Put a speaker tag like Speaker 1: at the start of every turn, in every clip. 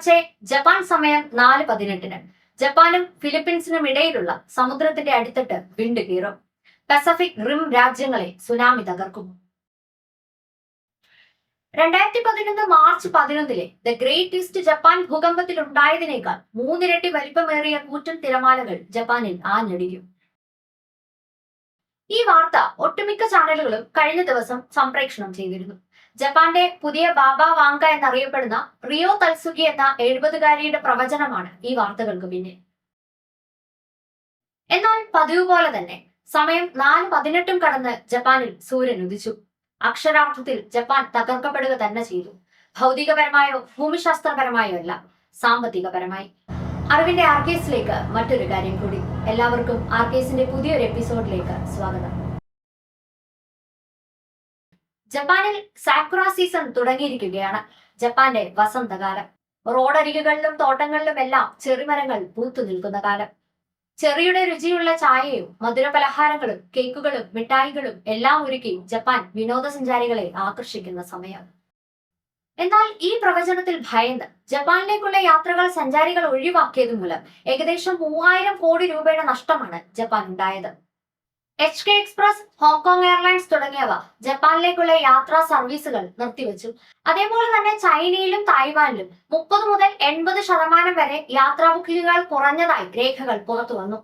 Speaker 1: പുലർച്ചെ ജപ്പാൻ സമയം നാല് പതിനെട്ടിന്. ജപ്പാനും ഫിലിപ്പീൻസിനും ഇടയിലുള്ള സമുദ്രത്തിന്റെ അടിത്തട്ട് വിണ്ടു കീറും പസഫിക് റിം രാജ്യങ്ങളെ സുനാമി തകർക്കും രണ്ടായിരത്തി പതിനൊന്ന് മാർച്ച് പതിനൊന്നിലെ ദ ഗ്രേറ്റ് ഈസ്റ്റ് ജപ്പാൻ ഭൂകമ്പത്തിൽ ഉണ്ടായതിനേക്കാൾ മൂന്നിരട്ടി വലിപ്പമേറിയ കൂറ്റൻ തിരമാലകൾ ജപ്പാനിൽ ആഞ്ഞടിക്കും. ഈ വാർത്ത ഒട്ടുമിക്ക ചാനലുകളും കഴിഞ്ഞ ദിവസം സംപ്രേക്ഷണം ചെയ്തിരുന്നു. ജപ്പാന്റെ പുതിയ ബാബ വാങ്ക എന്നറിയപ്പെടുന്ന റിയോ തൽസുഗി എന്ന എഴുപതുകാരിയുടെ പ്രവചനമാണ് ഈ വാർത്തകൾക്ക് പിന്നിൽ. എന്നാൽ പതിവ് പോലെ തന്നെ സമയം നാല് പതിനെട്ടും കടന്ന് ജപ്പാനിൽ സൂര്യൻ ഉദിച്ചു. അക്ഷരാർത്ഥത്തിൽ ജപ്പാൻ തകർക്കപ്പെടുക തന്നെ ചെയ്തു. ഭൗതികപരമായോ ഭൂമിശാസ്ത്രപരമായോ അല്ല സാമ്പത്തികപരമായി. അറിവിന്റെ ആർക്കേസിലേക്ക് മറ്റൊരു കാര്യം കൂടി. എല്ലാവർക്കും ആർ ആർക്കേസിന്റെ പുതിയൊരു എപ്പിസോഡിലേക്ക് സ്വാഗതം. ജപ്പാനിൽ സാക്ര സീസൺ തുടങ്ങിയിരിക്കുകയാണ്. ജപ്പാന്റെ വസന്തകാലം. റോഡരികുകളിലും തോട്ടങ്ങളിലും എല്ലാം ചെറിമരങ്ങൾ പൂത്തു നിൽക്കുന്ന കാലം. ചെറിയുടെ രുചിയുള്ള ചായയും മധുര പലഹാരങ്ങളും കേക്കുകളും മിഠായികളും എല്ലാം ഒരുക്കി ജപ്പാൻ വിനോദസഞ്ചാരികളെ ആകർഷിക്കുന്ന സമയം. എന്നാൽ ഈ പ്രവചനത്തിൽ ഭയന്ന് ജപ്പാനിലേക്കുള്ള യാത്രകൾ സഞ്ചാരികൾ ഒഴിവാക്കിയത് മൂലം ഏകദേശം മൂവായിരം കോടി രൂപയുടെ നഷ്ടമാണ് ജപ്പാൻ ഉണ്ടായത്. H K express Hong Kong airlines തുടങ്ങിയവ ജപ്പാനിലേക്കുള്ള യാത്രാ സർവീസുകൾ നിർത്തിവെച്ചു. അതേപോലെ തന്നെ ചൈനയിലും തായ്വാനിലും മുപ്പത് മുതൽ എൺപത് ശതമാനം വരെ യാത്രാ ബുക്കിംഗുകൾ കുറഞ്ഞതായി രേഖകൾ പുറത്തു വന്നു.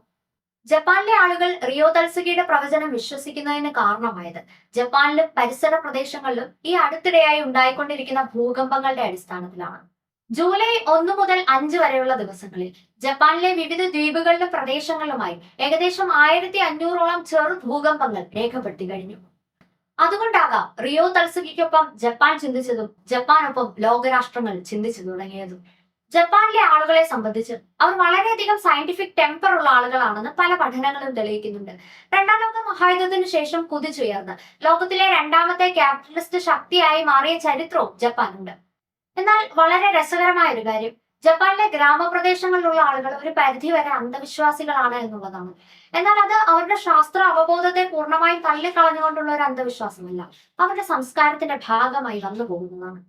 Speaker 1: ജപ്പാനിലെ ആളുകൾ റിയോ തൽസുകയുടെ പ്രവചനം വിശ്വസിക്കുന്നതിന് കാരണമായത് ജപ്പാനിലും പരിസര പ്രദേശങ്ങളിലും ഈ അടുത്തിടെയായി ഉണ്ടായിക്കൊണ്ടിരിക്കുന്ന ഭൂകമ്പങ്ങളുടെ അടിസ്ഥാനത്തിലാണ്. ജൂലൈ ഒന്ന് മുതൽ അഞ്ച് വരെയുള്ള ദിവസങ്ങളിൽ ജപ്പാനിലെ വിവിധ ദ്വീപുകളിലും പ്രദേശങ്ങളിലുമായി ഏകദേശം ആയിരത്തി അഞ്ഞൂറോളം ചെറു ഭൂകമ്പങ്ങൾ രേഖപ്പെടുത്തി കഴിഞ്ഞു. അതുകൊണ്ടാകാം റിയോ തൽസുകിക്കൊപ്പം ജപ്പാൻ ചിന്തിച്ചതും ജപ്പാനൊപ്പം ലോകരാഷ്ട്രങ്ങൾ ചിന്തിച്ചു തുടങ്ങിയതും. ജപ്പാനിലെ ആളുകളെ സംബന്ധിച്ച് അവർ വളരെയധികം സയന്റിഫിക് ടെമ്പർ ഉള്ള ആളുകളാണെന്ന് പല പഠനങ്ങളും തെളിയിക്കുന്നുണ്ട്. രണ്ടാം ലോക മഹായുദ്ധത്തിന് ശേഷം കുതിച്ചുയർന്ന് ലോകത്തിലെ രണ്ടാമത്തെ ക്യാപിറ്റലിസ്റ്റ് ശക്തിയായി മാറിയ ചരിത്രവും ജപ്പാനുണ്ട്. എന്നാൽ വളരെ രസകരമായ ഒരു കാര്യം. ജപ്പാനിലെ ഗ്രാമപ്രദേശങ്ങളിലുള്ള ആളുകൾ ഒരു പരിധി വരെ അന്ധവിശ്വാസികളാണ് എന്നുള്ളതാണ്. എന്നാൽ അത് അവരുടെ ശാസ്ത്ര അവബോധത്തെ പൂർണമായും തള്ളിക്കളഞ്ഞുകൊണ്ടുള്ള ഒരു അന്ധവിശ്വാസമല്ല. അവരുടെ സംസ്കാരത്തിന്റെ ഭാഗമായി വന്നു പോകുന്നതാണ്.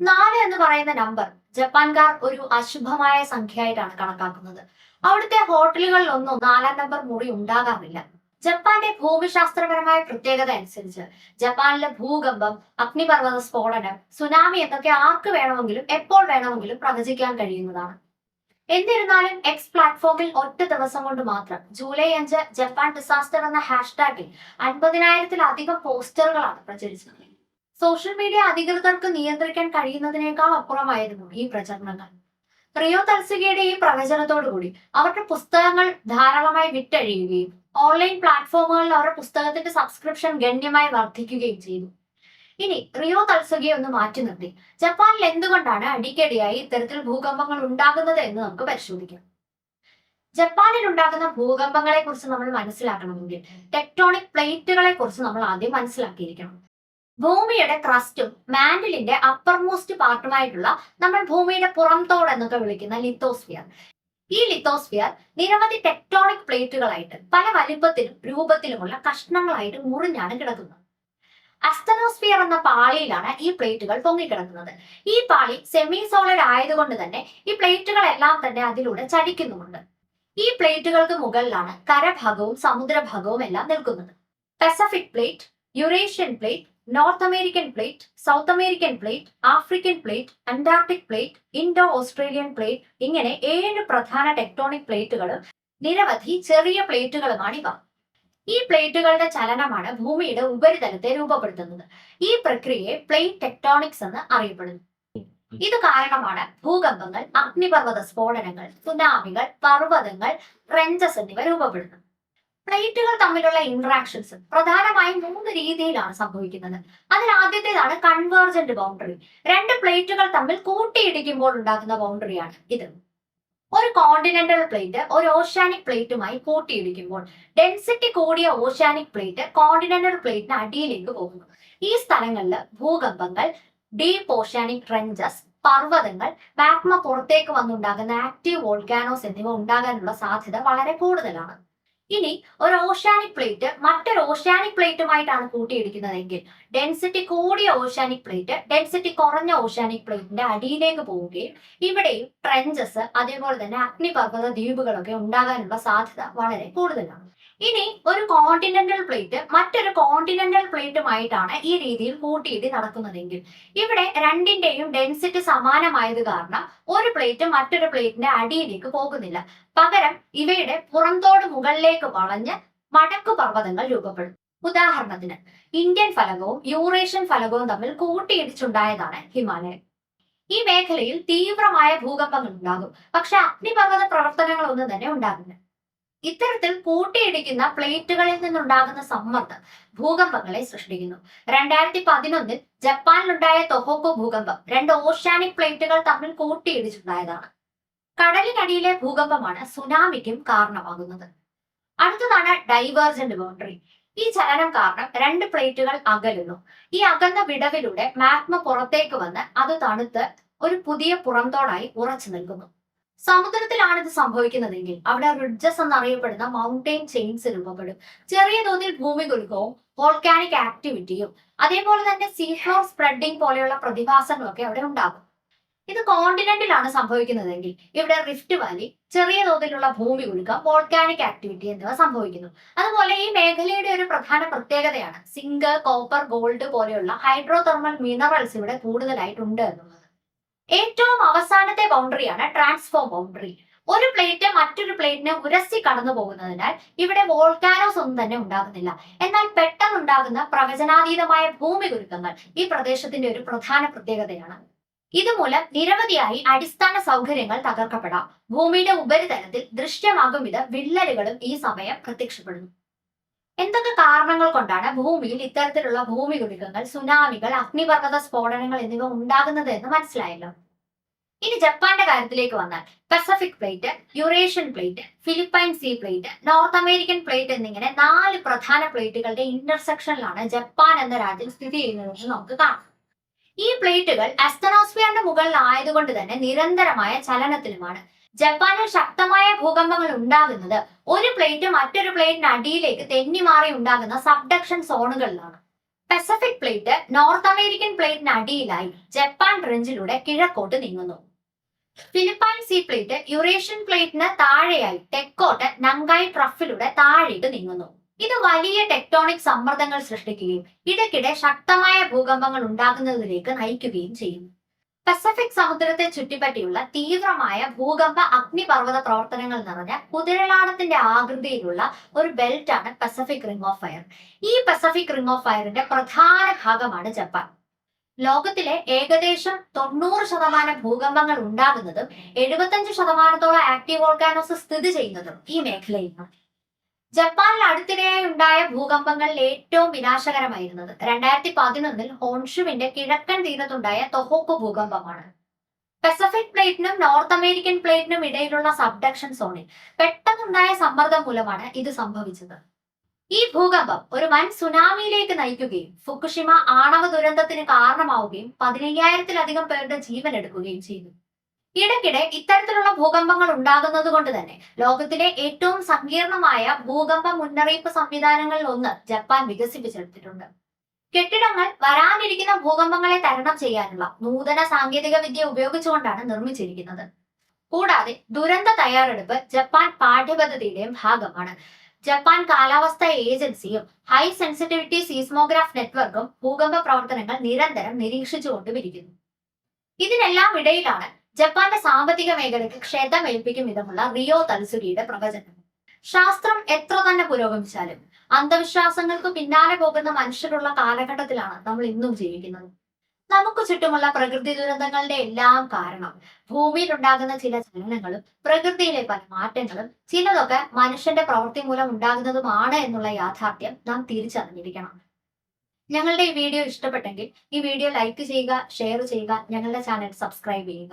Speaker 1: നാല് എന്ന് പറയുന്ന നമ്പർ ജപ്പാൻകാർ ഒരു അശുഭമായ സംഖ്യയായിട്ടാണ് കണക്കാക്കുന്നത്. അവിടുത്തെ ഹോട്ടലുകളിലൊന്നും നാലാം നമ്പർ മുറി ഉണ്ടാകാറില്ല. ജപ്പാന്റെ ഭൂമിശാസ്ത്രപരമായ പ്രത്യേകത അനുസരിച്ച് ജപ്പാനിലെ ഭൂകമ്പം അഗ്നിപർവത സ്ഫോടനം സുനാമി എന്നൊക്കെ ആർക്ക് വേണമെങ്കിലും എപ്പോൾ വേണമെങ്കിലും പ്രവചിക്കാൻ കഴിയുന്നതാണ്. എന്നിരുന്നാലും എക്സ് പ്ലാറ്റ്ഫോമിൽ ഒറ്റ ദിവസം കൊണ്ട് മാത്രം ജൂലൈ അഞ്ച് ജപ്പാൻ ഡിസാസ്റ്റർ എന്ന ഹാഷ്ടാഗിൽ അൻപതിനായിരത്തിലധികം പോസ്റ്ററുകളാണ് പ്രചരിച്ചത്. സോഷ്യൽ മീഡിയ അധികൃതർക്ക് നിയന്ത്രിക്കാൻ കഴിയുന്നതിനേക്കാൾ അപ്പുറമായിരുന്നു ഈ പ്രചരണങ്ങൾ. റിയോ തൽസുകയുടെ ഈ പ്രവചനത്തോടുകൂടി അവരുടെ പുസ്തകങ്ങൾ ധാരാളമായി വിറ്റഴിയുകയും ഓൺലൈൻ പ്ലാറ്റ്ഫോമുകളിൽ അവരുടെ പുസ്തകത്തിന്റെ സബ്സ്ക്രിപ്ഷൻ ഗണ്യമായി വർദ്ധിക്കുകയും ചെയ്തു. ഇനി റിയോ തത്സുകയെ ഒന്ന് മാറ്റി നിർത്തി. ജപ്പാനിൽ എന്തുകൊണ്ടാണ് അടിക്കടിയായി ഇത്തരത്തിൽ ഭൂകമ്പങ്ങൾ ഉണ്ടാകുന്നത് എന്ന് നമുക്ക് പരിശോധിക്കാം. ജപ്പാനിൽ ഉണ്ടാകുന്ന ഭൂകമ്പങ്ങളെ കുറിച്ച് നമ്മൾ മനസ്സിലാക്കണമെങ്കിൽ ടെക്ടോണിക് പ്ലേറ്റുകളെ കുറിച്ച് നമ്മൾ ആദ്യം മനസ്സിലാക്കിയിരിക്കണം. ഭൂമിയുടെ ക്രസ്റ്റും മാൻഡിലിന്റെ അപ്പർ മോസ്റ്റ് പാർട്ടുമായിട്ടുള്ള നമ്മൾ ഭൂമിയുടെ പുറംതോട് എന്നൊക്കെ വിളിക്കുന്ന ലിത്തോസ്ഫിയർ. ഈ ലിത്തോസ്ഫിയർ നിരവധി ടെക്ടോണിക് പ്ലേറ്റുകളായിട്ട് പല വലിപ്പത്തിലും രൂപത്തിലുമുള്ള കഷ്ണങ്ങളായിട്ട് മുറിഞ്ഞാണ് കിടക്കുന്നത്. അസ്തനോസ്ഫിയർ എന്ന പാളിയിലാണ് ഈ പ്ലേറ്റുകൾ പൊങ്ങിക്കിടക്കുന്നത്. ഈ പാളി സെമി സോളിഡ് ആയതുകൊണ്ട് തന്നെ ഈ പ്ലേറ്റുകളെല്ലാം തന്നെ അതിലൂടെ ചലിക്കുന്നുമുണ്ട്. ഈ പ്ലേറ്റുകൾക്ക് മുകളിലാണ് കരഭാഗവും സമുദ്രഭാഗവും എല്ലാം നിൽക്കുന്നത്. Pacific plate Eurasian plate North American plate South American plate African plate Antarctic plate Indo Australian plate ഇങ്ങനെ ഏഴ് പ്രധാന ടെക്ടോണിക് പ്ലേറ്റുകളും നിരവധി ചെറിയ പ്ലേറ്റുകളുമാണ് ഇവ. ഈ പ്ലേറ്റുകളുടെ ചലനമാണ് ഭൂമിയുടെ ഉപരിതലത്തെ രൂപപ്പെടുത്തുന്നത്. ഈ പ്രക്രിയയെ പ്ലേറ്റ് ടെക്ടോണിക്സ് എന്ന് അറിയപ്പെടുന്നു. ഇത് കാരണമാണ് ഭൂകമ്പങ്ങൾ അഗ്നിപർവത സ്ഫോടനങ്ങൾ സുനാമികൾ പർവതങ്ങൾ റെഞ്ചസ് എന്നിവ രൂപപ്പെടുന്നത്. പ്ലേറ്റുകൾ തമ്മിലുള്ള ഇന്ററാക്ഷൻസ് പ്രധാനമായും മൂന്ന് രീതിയിലാണ് സംഭവിക്കുന്നത്. അതിൽ ആദ്യത്തേതാണ് കൺവേർജന്റ് ബൗണ്ടറി രണ്ട് പ്ലേറ്റുകൾ തമ്മിൽ കൂട്ടിയിടിക്കുമ്പോൾ ഉണ്ടാകുന്ന ബൗണ്ടറിയാണ് ഇത്. ഒരു കോണ്ടിനെന്റൽ പ്ലേറ്റ് ഒരു ഓഷ്യാനിക് പ്ലേറ്റുമായി കൂട്ടിയിടിക്കുമ്പോൾ ഡെൻസിറ്റി കൂടിയ ഓഷ്യാനിക് പ്ലേറ്റ് കോണ്ടിനെന്റൽ പ്ലേറ്റിന് അടിയിലേക്ക് പോകുന്നു. ഈ സ്ഥലങ്ങളിൽ ഭൂകമ്പങ്ങൾ ഡീപ് ഓഷ്യാനിക് ട്രെഞ്ചസ് പർവതങ്ങൾ മാഗ്മ പുറത്തേക്ക് വന്നുണ്ടാകുന്ന ആക്റ്റീവ് വോൾക്കാനോസ് എന്നിവ ഉണ്ടാകാനുള്ള സാധ്യത വളരെ കൂടുതലാണ്. ഇനി ഒരു ഓഷ്യാനിക് പ്ലേറ്റ് മറ്റൊരു ഓഷ്യാനിക് പ്ലേറ്റുമായിട്ടാണ് കൂട്ടിയിടിക്കുന്നതെങ്കിൽ ഡെൻസിറ്റി കൂടിയ ഓഷ്യാനിക് പ്ലേറ്റ് ഡെൻസിറ്റി കുറഞ്ഞ ഓഷ്യാനിക് പ്ലേറ്റിന്റെ അടിയിലേക്ക് പോവുകയും ഇവിടെയും ട്രെഞ്ചസ് അതേപോലെ തന്നെ അഗ്നിപർവത ദ്വീപുകളൊക്കെ ഉണ്ടാകാനുള്ള സാധ്യത വളരെ കൂടുതലാണ്. ഇനി ഒരു കോണ്ടിനെന്റൽ പ്ലേറ്റ് മറ്റൊരു കോണ്ടിനെന്റൽ പ്ലേറ്റുമായിട്ടാണ് ഈ രീതിയിൽ കൂട്ടിയിടി നടക്കുന്നതെങ്കിൽ. ഇവിടെ രണ്ടിന്റെയും ഡെൻസിറ്റി സമാനമായത് കാരണം ഒരു പ്ലേറ്റ് മറ്റൊരു പ്ലേറ്റിന്റെ അടിയിലേക്ക് പോകുന്നില്ല. പകരം ഇവയുടെ പുറംതോട് മുകളിലേക്ക് വളഞ്ഞ് മടക്കു പർവതങ്ങൾ രൂപപ്പെടും. ഉദാഹരണത്തിന് ഇന്ത്യൻ ഫലകവും യൂറേഷ്യൻ ഫലകവും തമ്മിൽ കൂട്ടിയിടിച്ചുണ്ടായതാണ് ഹിമാലയൻ. ഈ മേഖലയിൽ തീവ്രമായ ഭൂകമ്പങ്ങൾ ഉണ്ടാകും. പക്ഷെ അഗ്നിപർവത പ്രവർത്തനങ്ങളൊന്നും തന്നെ ഉണ്ടാകില്ല. ഇത്തരത്തിൽ കൂട്ടിയിടിക്കുന്ന പ്ലേറ്റുകളിൽ നിന്നുണ്ടാകുന്ന സമ്മർദ്ദം ഭൂകമ്പങ്ങളെ സൃഷ്ടിക്കുന്നു. രണ്ടായിരത്തി പതിനൊന്നിൽ ജപ്പാനിലുണ്ടായ തൊഹോക്കോ ഭൂകമ്പം രണ്ട് ഓഷ്യാനിക് പ്ലേറ്റുകൾ തമ്മിൽ കൂട്ടിയിടിച്ചുണ്ടായതാണ്. കടലിനടിയിലെ ഭൂകമ്പമാണ് സുനാമിക്കും കാരണമാകുന്നത്. അടുത്തതാണ് ഡൈവേർജന്റ് ബൗണ്ടറി. ഈ ചലനം കാരണം രണ്ട് പ്ലേറ്റുകൾ അകലുന്നു. ഈ അകന്ന വിടവിലൂടെ മാഗ്മ പുറത്തേക്ക് വന്ന് അത് തണുത്ത് ഒരു പുതിയ പുറംതോടായി ഉറച്ചു നിൽക്കുന്നു. സമുദ്രത്തിലാണ് ഇത് സംഭവിക്കുന്നതെങ്കിൽ അവിടെ റിഡ്ജസ് എന്നറിയപ്പെടുന്ന മൗണ്ടെയിൻ ചെയിൻസ് രൂപപ്പെടും. ചെറിയ തോതിൽ ഭൂമി കുലുക്കവും വോൾക്കാനിക് ആക്ടിവിറ്റിയും അതേപോലെ തന്നെ സീഫ്ലോർ സ്പ്രെഡിംഗ് പോലെയുള്ള പ്രതിഭാസങ്ങളൊക്കെ അവിടെ ഉണ്ടാകും. ഇത് കോണ്ടിനെന്റിലാണ് സംഭവിക്കുന്നതെങ്കിൽ ഇവിടെ റിഫ്റ്റ് വാലി ചെറിയ തോതിലുള്ള ഭൂമി കുലുക്കം വോൾക്കാനിക് ആക്ടിവിറ്റി എന്നിവ സംഭവിക്കുന്നു. അതുപോലെ ഈ മേഖലയുടെ ഒരു പ്രധാന പ്രത്യേകതയാണ് സിങ്ക് കോപ്പർ ഗോൾഡ് പോലെയുള്ള ഹൈഡ്രോ തെർമൽ മിനറൽസ് ഇവിടെ കൂടുതലായിട്ടുണ്ട് എന്നുള്ളത്. ഏറ്റവും അവസാനത്തെ ബൗണ്ടറിയാണ് ട്രാൻസ്ഫോം ബൗണ്ടറി ഒരു പ്ലേറ്റ് മറ്റൊരു പ്ലേറ്റിനെ ഉരസി കടന്നു പോകുന്നതിനാൽ ഇവിടെ വോൾക്കാനോസ് ഒന്നും തന്നെ ഉണ്ടാകുന്നില്ല. എന്നാൽ പെട്ടെന്നുണ്ടാകുന്ന പ്രവചനാതീതമായ ഭൂമി കുലുക്കങ്ങൾ ഈ പ്രദേശത്തിന്റെ ഒരു പ്രധാന പ്രത്യേകതയാണ്. ഇതുമൂലം നിരവധിയായി അടിസ്ഥാന സൗകര്യങ്ങൾ തകർക്കപ്പെടാം. ഭൂമിയുടെ ഉപരിതലത്തിൽ ദൃശ്യമാകും വിധ വിള്ളലുകളും ഈ സമയം പ്രത്യക്ഷപ്പെടുന്നു. എന്തൊക്കെ കാരണങ്ങൾ കൊണ്ടാണ് ഭൂമിയിൽ ഇത്തരത്തിലുള്ള ഭൂമി കുലുക്കങ്ങൾ സുനാമികൾ അഗ്നിപർവത സ്ഫോടനങ്ങൾ എന്നിവ ഉണ്ടാകുന്നത് എന്ന് മനസ്സിലായല്ലോ? ഇനി ജപ്പാന്റെ കാര്യത്തിലേക്ക് വന്നാൽ Pacific plate Eurasian plate Philippine Sea plate North American plate എന്നിങ്ങനെ നാല് പ്രധാന പ്ലേറ്റുകളുടെ ഇന്റർസെക്ഷനിലാണ് ജപ്പാൻ എന്ന രാജ്യം സ്ഥിതി ചെയ്യുന്നതെന്ന് നമുക്ക് കാണാം. ഈ പ്ലേറ്റുകൾ അസ്തനോസ്ഫിയറിന്റെ മുകളിൽ ആയതുകൊണ്ട് തന്നെ നിരന്തരമായ ചലനത്തിലുമാണ്. ജപ്പാനിൽ ശക്തമായ ഭൂകമ്പങ്ങൾ ഉണ്ടാകുന്നത്. ഒരു പ്ലേറ്റ് മറ്റൊരു പ്ലേറ്റിന് അടിയിലേക്ക് തെന്നിമാറി ഉണ്ടാകുന്ന സബ്ഡക്ഷൻ സോണുകളിലാണ് പസഫിക് പ്ലേറ്റ് നോർത്ത് അമേരിക്കൻ പ്ലേറ്റിന് അടിയിലായി ജപ്പാൻ റെഞ്ചിലൂടെ കിഴക്കോട്ട് നീങ്ങുന്നു. ഫിലിപ്പൈൻ സീ പ്ലേറ്റ് യുറേഷ്യൻ പ്ലേറ്റിന് താഴെയായി തെക്കോട്ട് നങ്കായി ട്രഫിലൂടെ താഴേക്ക് നീങ്ങുന്നു. ഇത് വലിയ ടെക്ടോണിക് സമ്മർദ്ദങ്ങൾ സൃഷ്ടിക്കുകയും ഇടയ്ക്കിടെ ശക്തമായ ഭൂകമ്പങ്ങൾ ഉണ്ടാകുന്നതിലേക്ക് നയിക്കുകയും ചെയ്യുന്നു. പസഫിക് സമുദ്രത്തെ ചുറ്റിപ്പറ്റിയുള്ള തീവ്രമായ ഭൂകമ്പ അഗ്നിപർവത പ്രവർത്തനങ്ങൾ നിറഞ്ഞ കുതിരലാടത്തിന്റെ ആകൃതിയിലുള്ള ഒരു ബെൽറ്റാണ് പസഫിക് റിംഗ് ഓഫ് ഫയർ ഈ പസഫിക് റിംഗ് ഓഫ് ഫയറിന്റെ പ്രധാന ഭാഗമാണ് ജപ്പാൻ. ലോകത്തിലെ ഏകദേശം തൊണ്ണൂറ് ശതമാനം ഭൂകമ്പങ്ങൾ ഉണ്ടാകുന്നതും എഴുപത്തഞ്ച് ശതമാനത്തോളം ആക്റ്റീവ് വോൾക്കാനോസ് സ്ഥിതി ചെയ്യുന്നതും ഈ മേഖലയിലാണ് ജപ്പാനിൽ അടുത്തിടെയായി ഉണ്ടായ ഭൂകമ്പങ്ങളിൽ ഏറ്റവും വിനാശകരമായിരുന്നത് രണ്ടായിരത്തി പതിനൊന്നിൽ ഹോൺഷുവിന്റെ കിഴക്കൻ തീരത്തുണ്ടായ തൊഹോക്കു ഭൂകമ്പമാണ്. പസഫിക് പ്ലേറ്റിനും നോർത്ത് അമേരിക്കൻ പ്ലേറ്റിനും ഇടയിലുള്ള സബ്ഡക്ഷൻ സോണിൽ പെട്ടെന്നുണ്ടായ സമ്മർദ്ദം മൂലമാണ് ഇത് സംഭവിച്ചത്. ഈ ഭൂകമ്പം ഒരു വൻ സുനാമിയിലേക്ക് നയിക്കുകയും ഫുക്കുഷിമ ആണവ ദുരന്തത്തിന് കാരണമാവുകയും പതിനയ്യായിരത്തിലധികം പേരുടെ ജീവൻ എടുക്കുകയും ചെയ്തു. ഇടയ്ക്കിടെ ഇത്തരത്തിലുള്ള ഭൂകമ്പങ്ങൾ ഉണ്ടാകുന്നത് കൊണ്ട് തന്നെ ലോകത്തിലെ ഏറ്റവും സങ്കീർണമായ ഭൂകമ്പ മുന്നറിയിപ്പ് സംവിധാനങ്ങളിൽ ഒന്ന് ജപ്പാൻ വികസിപ്പിച്ചെടുത്തിട്ടുണ്ട്. കെട്ടിടങ്ങൾ വരാനിരിക്കുന്ന ഭൂകമ്പങ്ങളെ തരണം ചെയ്യാനുള്ള നൂതന സാങ്കേതിക വിദ്യ ഉപയോഗിച്ചുകൊണ്ടാണ് നിർമ്മിച്ചിരിക്കുന്നത്. കൂടാതെ ദുരന്ത തയ്യാറെടുപ്പ് ജപ്പാൻ പാഠ്യപദ്ധതിയുടെയും ഭാഗമാണ്. ജപ്പാൻ കാലാവസ്ഥാ ഏജൻസിയും ഹൈ സെൻസിറ്റിവിറ്റി സീസ്മോഗ്രാഫ് നെറ്റ്വർക്കും ഭൂകമ്പ പ്രവർത്തനങ്ങൾ നിരന്തരം നിരീക്ഷിച്ചുകൊണ്ടുമിരിക്കുന്നു. ഇതിനെല്ലാം ഇടയിലാണ് ജപ്പാന്റെ സാമ്പത്തിക മേഖലയ്ക്ക് ക്ഷതമേൽപ്പിക്കും വിധമുള്ള റിയോ തൽസുരിയുടെ പ്രവചനം. ശാസ്ത്രം എത്ര തന്നെ പുരോഗമിച്ചാലും അന്ധവിശ്വാസങ്ങൾക്ക് പിന്നാലെ പോകുന്ന മനുഷ്യരുള്ള കാലഘട്ടത്തിലാണ് നമ്മൾ ഇന്നും ജീവിക്കുന്നത്. നമുക്ക് ചുറ്റുമുള്ള പ്രകൃതി ദുരന്തങ്ങളുടെ എല്ലാം കാരണം ഭൂമിയിൽ ഉണ്ടാകുന്ന ചില ചലനങ്ങളും പ്രകൃതിയിലെ പല മാറ്റങ്ങളും ചിലതൊക്കെ മനുഷ്യന്റെ പ്രവൃത്തി മൂലം ഉണ്ടാകുന്നതുമാണ് എന്നുള്ള യാഥാർത്ഥ്യം നാം തിരിച്ചറിഞ്ഞിരിക്കണം. ഞങ്ങളുടെ ഈ വീഡിയോ ഇഷ്ടപ്പെട്ടെങ്കിൽ ഈ വീഡിയോ ലൈക്ക് ചെയ്യുക ഷെയർ ചെയ്യുക ഞങ്ങളുടെ ചാനൽ സബ്സ്ക്രൈബ് ചെയ്യുക.